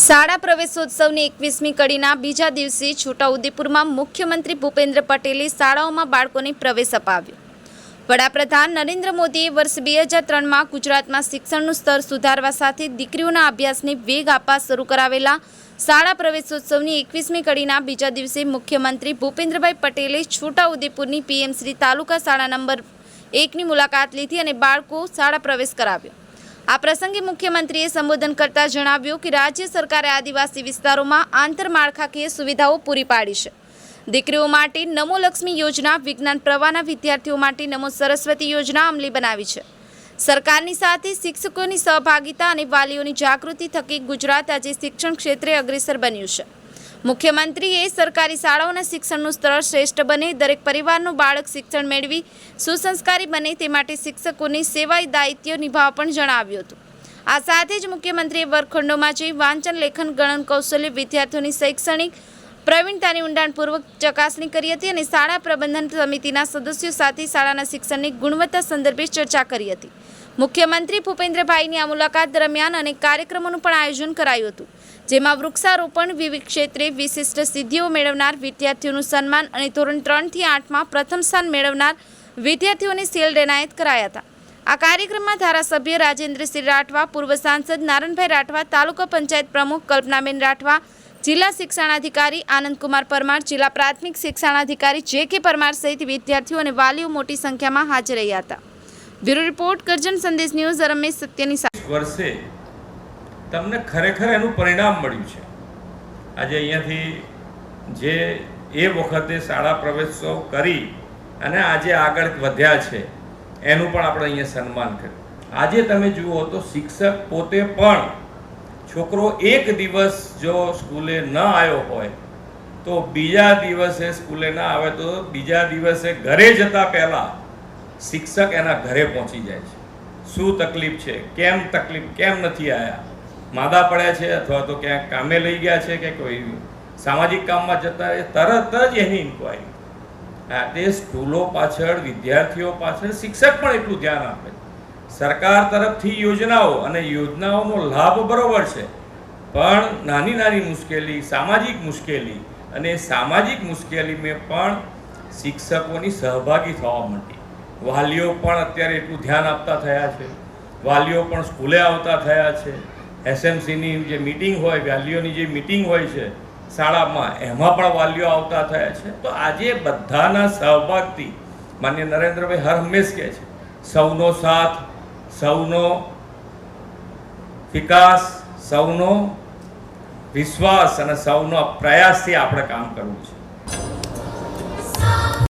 શાળા પ્રવેશોત્સવની એકવીસમી કડીના બીજા દિવસે છોટાઉદેપુરમાં મુખ્યમંત્રી ભૂપેન્દ્ર પટેલે શાળાઓમાં બાળકોને પ્રવેશ અપાવ્યો. વડાપ્રધાન નરેન્દ્ર મોદીએ વર્ષ બે હજાર ત્રણમાં ગુજરાતમાં શિક્ષણનું સ્તર સુધારવા સાથે દીકરીઓના અભ્યાસને વેગ આપવા શરૂ કરાવેલા શાળા પ્રવેશોત્સવની એકવીસમી કડીના બીજા દિવસે મુખ્યમંત્રી ભૂપેન્દ્રભાઈ પટેલે છોટાઉદેપુરની પીએમ શ્રી તાલુકા શાળા નંબર એકની મુલાકાત લીધી અને બાળકો શાળા પ્રવેશ કરાવ્યો. આ પ્રસંગે મુખ્યમંત્રીએ સંબોધન કરતા જણાવ્યું કે રાજ્ય સરકારે આદિવાસી વિસ્તારોમાં આંતરમાળખાકીય સુવિધાઓ પૂરી પાડી છે. દીકરીઓ માટે નમો લક્ષ્મી યોજના, વિજ્ઞાન પ્રવાહના વિદ્યાર્થીઓ માટે નમો સરસ્વતી યોજના અમલી બનાવી છે. સરકારની સાથે શિક્ષકોની સહભાગિતા અને વાલીઓની જાગૃતિ થકી ગુજરાત આજે શિક્ષણ ક્ષેત્રે અગ્રેસર બન્યું છે. મુખ્યમંત્રીએ સરકારી શાળાઓના શિક્ષણનું સ્તર શ્રેષ્ઠ બને, દરેક પરિવારનું બાળક શિક્ષણ મેળવી, સુસંસ્કારી બને તે માટે શિક્ષકોની સેવાય દાયિત્વ નિભાવવા પણ જણાવ્યું હતું. આ સાથે જ મુખ્યમંત્રીએ વર્ગખંડોમાં જઈ વાંચન, લેખન, ગણન કૌશલ્ય વિદ્યાર્થીઓની શૈક્ષણિક પ્રવીણતાની ઊંડાણપૂર્વક ચકાસણી કરી હતી અને શાળા પ્રબંધન સમિતિના સદસ્યો સાથે શાળાના શિક્ષણની ગુણવત્તા સંદર્ભે ચર્ચા કરી હતી. મુખ્યમંત્રી ભૂપેન્દ્રભાઈની આ મુલાકાત દરમિયાન અનેક કાર્યક્રમોનું પણ આયોજન કરાયું હતું. જેમાં વૃક્ષારોપણ વિવિધ ક્ષેત્રે વિશિષ્ટ સિદ્ધિઓ મેળવનાર વિદ્યાર્થીઓનું સન્માન અને ધોરણ ત્રણથી આઠમાં પ્રથમ સ્થાન મેળવનાર વિદ્યાર્થીઓને સેલ એનાયત કરાયા હતા આ કાર્યક્રમમાં ધારાસભ્ય રાજેન્દ્રસિંહ રાઠવા, પૂર્વ સાંસદ નારણભાઈ રાઠવા, તાલુકા પંચાયત પ્રમુખ કલ્પનાબેન રાઠવા, જિલ્લા શિક્ષણાધિકારી આનંદકુમાર પરમાર, જિલ્લા પ્રાથમિક શિક્ષણાધિકારી જે કે પરમાર સહિત વિદ્યાર્થીઓ અને વાલીઓ મોટી સંખ્યામાં હાજર રહ્યા હતા. બ્યુરો રિપોર્ટ કરજણ સંદેશ ન્યૂઝ રમેશ સત્યની સાથે. વર્ષે તમને ખરેખર એનું પરિણામ મળ્યું છે. આજે અહીંયાથી જે એ વખતે શાળા પ્રવેશોત્સવ કરી અને આજે આગળ વધ્યા છે, એનું પણ આપણે અહીંયા સન્માન કર્યું. આજે તમે જુઓ તો શિક્ષક પોતે પણ છોકરો એક દિવસ જો સ્કૂલે ન આવ્યો હોય, તો બીજા દિવસે સ્કૂલે ના આવે તો બીજા દિવસે ઘરે જતા પહેલાં શિક્ષક એના ઘરે પહોંચી જાય છે. શું તકલીફ છે? કેમ તકલીફ? કેમ નથી આવ્યા માદા પડ્યા છે અથવા તો ક્યાંક કામે લઈ ગયા છે કે કોઈ સામાજિક કામમાં જતા એ તરત જ એની ઇન્કવાયરી હા તે સ્કૂલો પાછળ, વિદ્યાર્થીઓ પાછળ શિક્ષક પણ એટલું ધ્યાન આપે સરકાર તરફથી યોજનાઓ અને યોજનાઓનો લાભ બરોબર છે. પણ નાની નાની મુશ્કેલી, સામાજિક મુશ્કેલી અને સામાજિક મુશ્કેલીમાં પણ શિક્ષકોની સહભાગી થવા માંડી. વાલીઓ પણ અત્યારે એટલું ધ્યાન આપતા થયા છે. વાલીઓ પણ સ્કૂલે આવતા થયા છે. એસએમસીની જે મિટિંગ હોય, વાલીઓની જે મિટિંગ હોય છે, શાળામાં, એમાં પણ વાલીઓ આવતા થયા છે. તો આજે બધાના સહભાગથી માન્ય નરેન્દ્રભાઈ હર હંમેશ કહે છે, સૌનો સાથ, સૌનો વિકાસ, સૌનો વિશ્વાસ અને સૌનો પ્રયાસથી આપણે કામ કરવું છે.